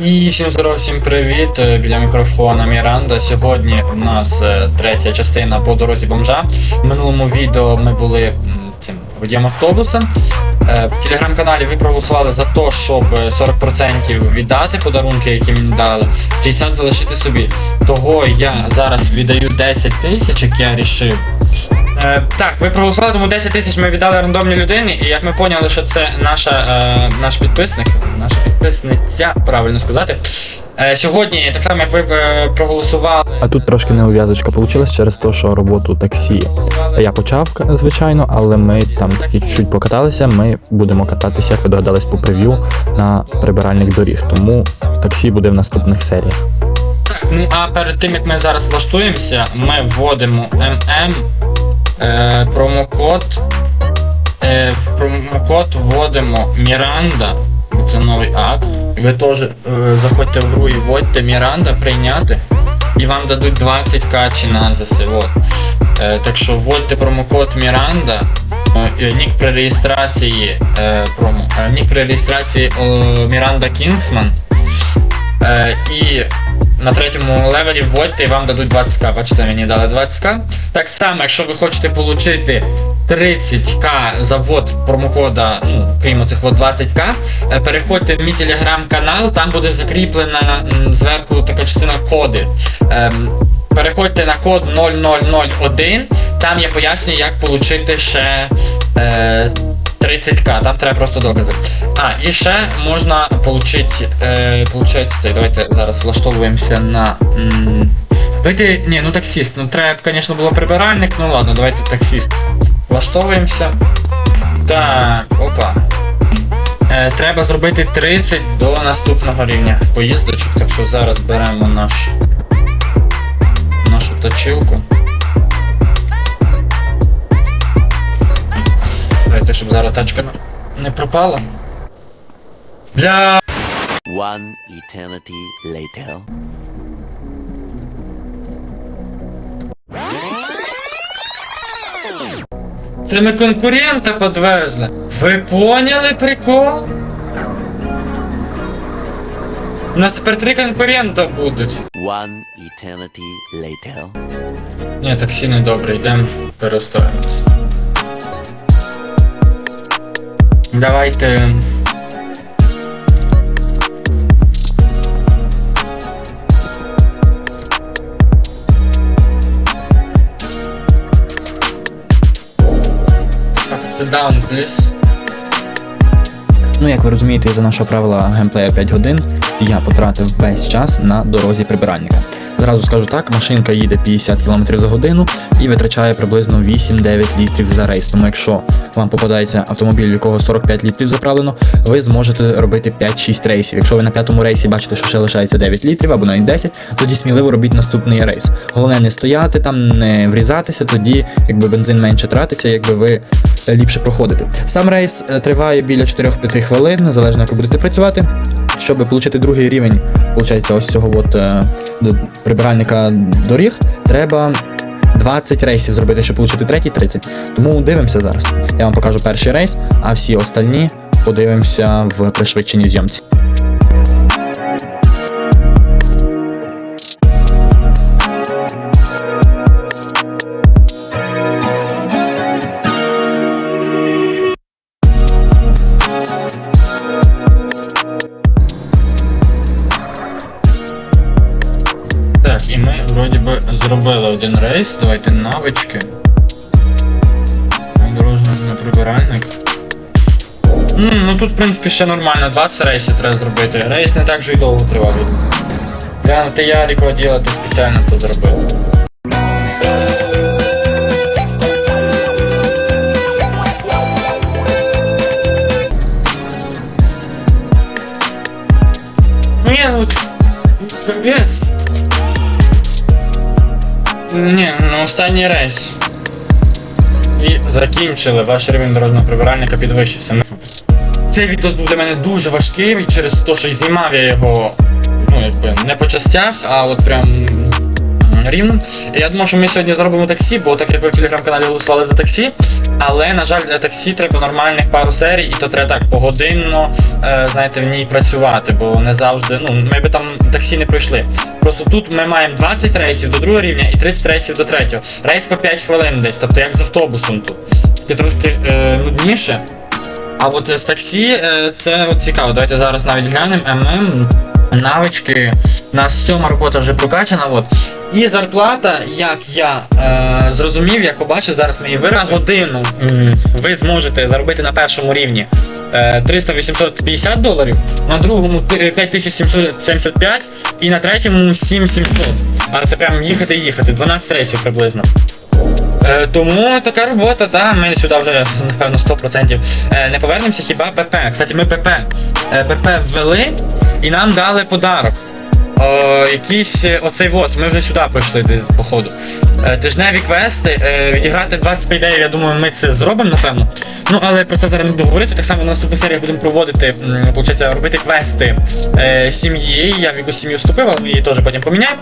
І всім здоров, всім привіт. Е, Біля мікрофона Міранда. Сьогодні у нас е, третя частина по дорозі бомжа. В минулому відео ми були цим водієм автобуса. Е, В телеграм-каналі ви проголосували за те, щоб е, 40% віддати подарунки, які мені дали, 50 залишити собі. Того я зараз віддаю 10 тисяч, як я рішив. Е, так, ви проголосували, тому 10 тисяч ми віддали рандомній людині, і як ми поняли, що це наша, е, наш підписник, наша підписниця, правильно сказати. Е, сьогодні, так само як ви е, проголосували. А тут трошки неув'язочка вийшла через те, що роботу таксі я почав, звичайно, але ми там таки чуть покаталися. Ми будемо кататися, як ви догадались по прев'ю на прибиральних доріг. Тому таксі буде в наступних серіях. Ну а перед тим як ми зараз влаштуємося, ми вводимо MM, е, промокод. Е, в промокод вводимо Міранда. Це новий акт. Ви теж е, заходьте в гру і вводьте Міранда прийняти. І вам дадуть 20к чи назаси. От. Е, так що вводьте промокод Міранда. Е, Нік при реєстрації е, промо, е, нік при реєстрації Міранда Кінгсман. Е, і на третьому левелі вводьте і вам дадуть 20к. Бачите, мені дали 20к. Так само, якщо ви хочете отримати 30к за ввод промокода, ну, крім цих 20к, е, переходьте в мій телеграм-канал, там буде закріплена зверху така частина коди. Ем, переходьте на код 0001, там я пояснюю, як отримати ще. Е, 30к, там треба просто докази. А, і ще можна получить, е, получить цей. Давайте зараз влаштовуємося на. М, давайте. Ні, ну таксіст. Ну треба, звісно, було прибиральник, ну ладно, давайте таксіст. Влаштовуємося. Так, опа. Е, треба зробити 30 до наступного рівня поїздочок, так що зараз беремо наш, нашу точилку. Щоб зараз тачка не пропала. Бля. One eternity later. Це ми конкурента подвезли. Ви поняли прикол? У нас тепер три конкурента будуть. One eternity later. Ні, таксі не добре, йдемо перестроїмось. Давайте. Sit down. Ну, як ви розумієте, за нашого правила геймплея 5 годин я потратив весь час на дорозі прибиральника. Зразу скажу так, машинка їде 50 км за годину і витрачає приблизно 8-9 літрів за рейс. Тому якщо вам попадається автомобіль, у якого 45 літрів заправлено, ви зможете робити 5-6 рейсів. Якщо ви на п'ятому рейсі бачите, що ще лишається 9 літрів або навіть 10, тоді сміливо робіть наступний рейс. Головне не стояти там, не врізатися, тоді якби бензин менше тратиться, якби ви ліпше проходите. Сам рейс е, триває біля 4-5 хвилин, залежно як ви будете працювати. Щоб отримати другий рівень, виходить, ось цього от, е, прибиральника доріг, треба 20 рейсів зробити, щоб отримати третій 30. Тому дивимося зараз. Я вам покажу перший рейс, а всі остальні подивимося в пришвидшеній зйомці. Вроді би зробили один рейс. Давайте навички. Дорожній на прибиральник. М, ну тут, в принципі, ще нормально. 20 рейсів треба зробити. Рейс не так же й довго тривав. Глянути Ярикова ділати спеціально то зробив. Ні, ну капець. Ні, ну останній рейс. І закінчили. Ваш рівень дорожнього прибиральника підвищився. Цей відео був для мене дуже важким через те, що знімав я його, ну якби не по частях, а от прям рівно. Я думав, що ми сьогодні зробимо таксі, бо так як ви в телеграм-каналі голосували за таксі. Але, на жаль, для таксі треба нормальних пару серій, і то треба так погодинно, е, знаєте, в ній працювати, бо не завжди, ну, ми би там таксі не пройшли. Просто тут ми маємо 20 рейсів до другого рівня і 30 рейсів до третього. Рейс по 5 хвилин десь, тобто як з автобусом тут. Це трошки е, нудніше. А от е, з таксі це от цікаво. Давайте зараз навіть глянемо. ММ, навички. У нас сьома робота вже прокачана. От. І зарплата, як я е, зрозумів, як побачив, зараз ми її вираз годину. Ви зможете заробити на першому рівні е, 300-850 доларів, на другому е, 5775 і на третьому 7700. А це прям їхати і їхати, 12 рейсів приблизно. Е, тому така робота, та ми сюди вже напевно 100% е, не повернемося, хіба ПП. Кстати, ми ПП. Е, ПП ввели і нам дали подарок. О, якийсь е, оцей вот, ми вже сюди пройшли десь походу. Е, тижневі квести, е, відіграти 25 ідей, я думаю, ми це зробимо, напевно. Ну, але про це зараз не буду говорити. Так само на наступних серіях будемо проводити, робити квести е, сім'ї. Я в якусь сім'ю вступив, але ми її теж потім поміняємо.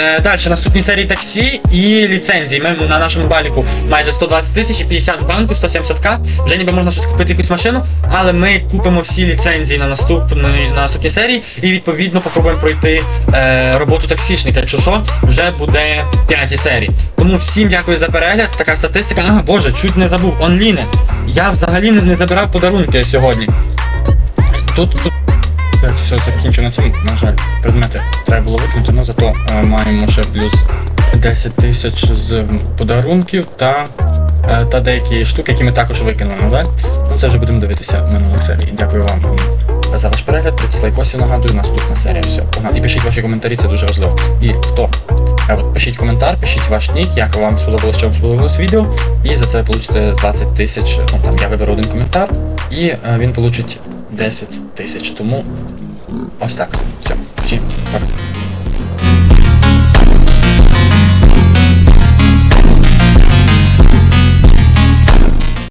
Е, далі наступні серії таксі і ліцензії. Ми на нашому баліку майже 120 тисяч і 50 в банку, 170к. Вже ніби можна щось купити якусь машину, але ми купимо всі ліцензії на наступні, на наступні серії і відповідно попробуємо пройти е, роботу таксішника. Якщо що, вже буде в п'ятій серії. Тому всім дякую за перегляд. Така статистика. Ага, боже, чуть не забув. Онліни. Я взагалі не забирав подарунки сьогодні. Тут, тут так, все закінчу на цьому, на жаль, предмети треба було викинути, але зато е, маємо ще плюс 10 тисяч з подарунків та, е, та деякі штуки, які ми також викинули, жаль. Ну це вже будемо дивитися в минулій серії. Дякую вам за ваш перегляд, 30 лайкосів нагадую, наступна серія. Все. І пишіть ваші коментарі, це дуже важливо. І хто? Е, пишіть коментар, пишіть ваш нік, як вам сподобалось, що вам сподобалось відео, і за це получите 20 тисяч. Ну там я виберу один коментар, і е, він получить 10 тисяч. Тому Ось так. Все. Всім пока.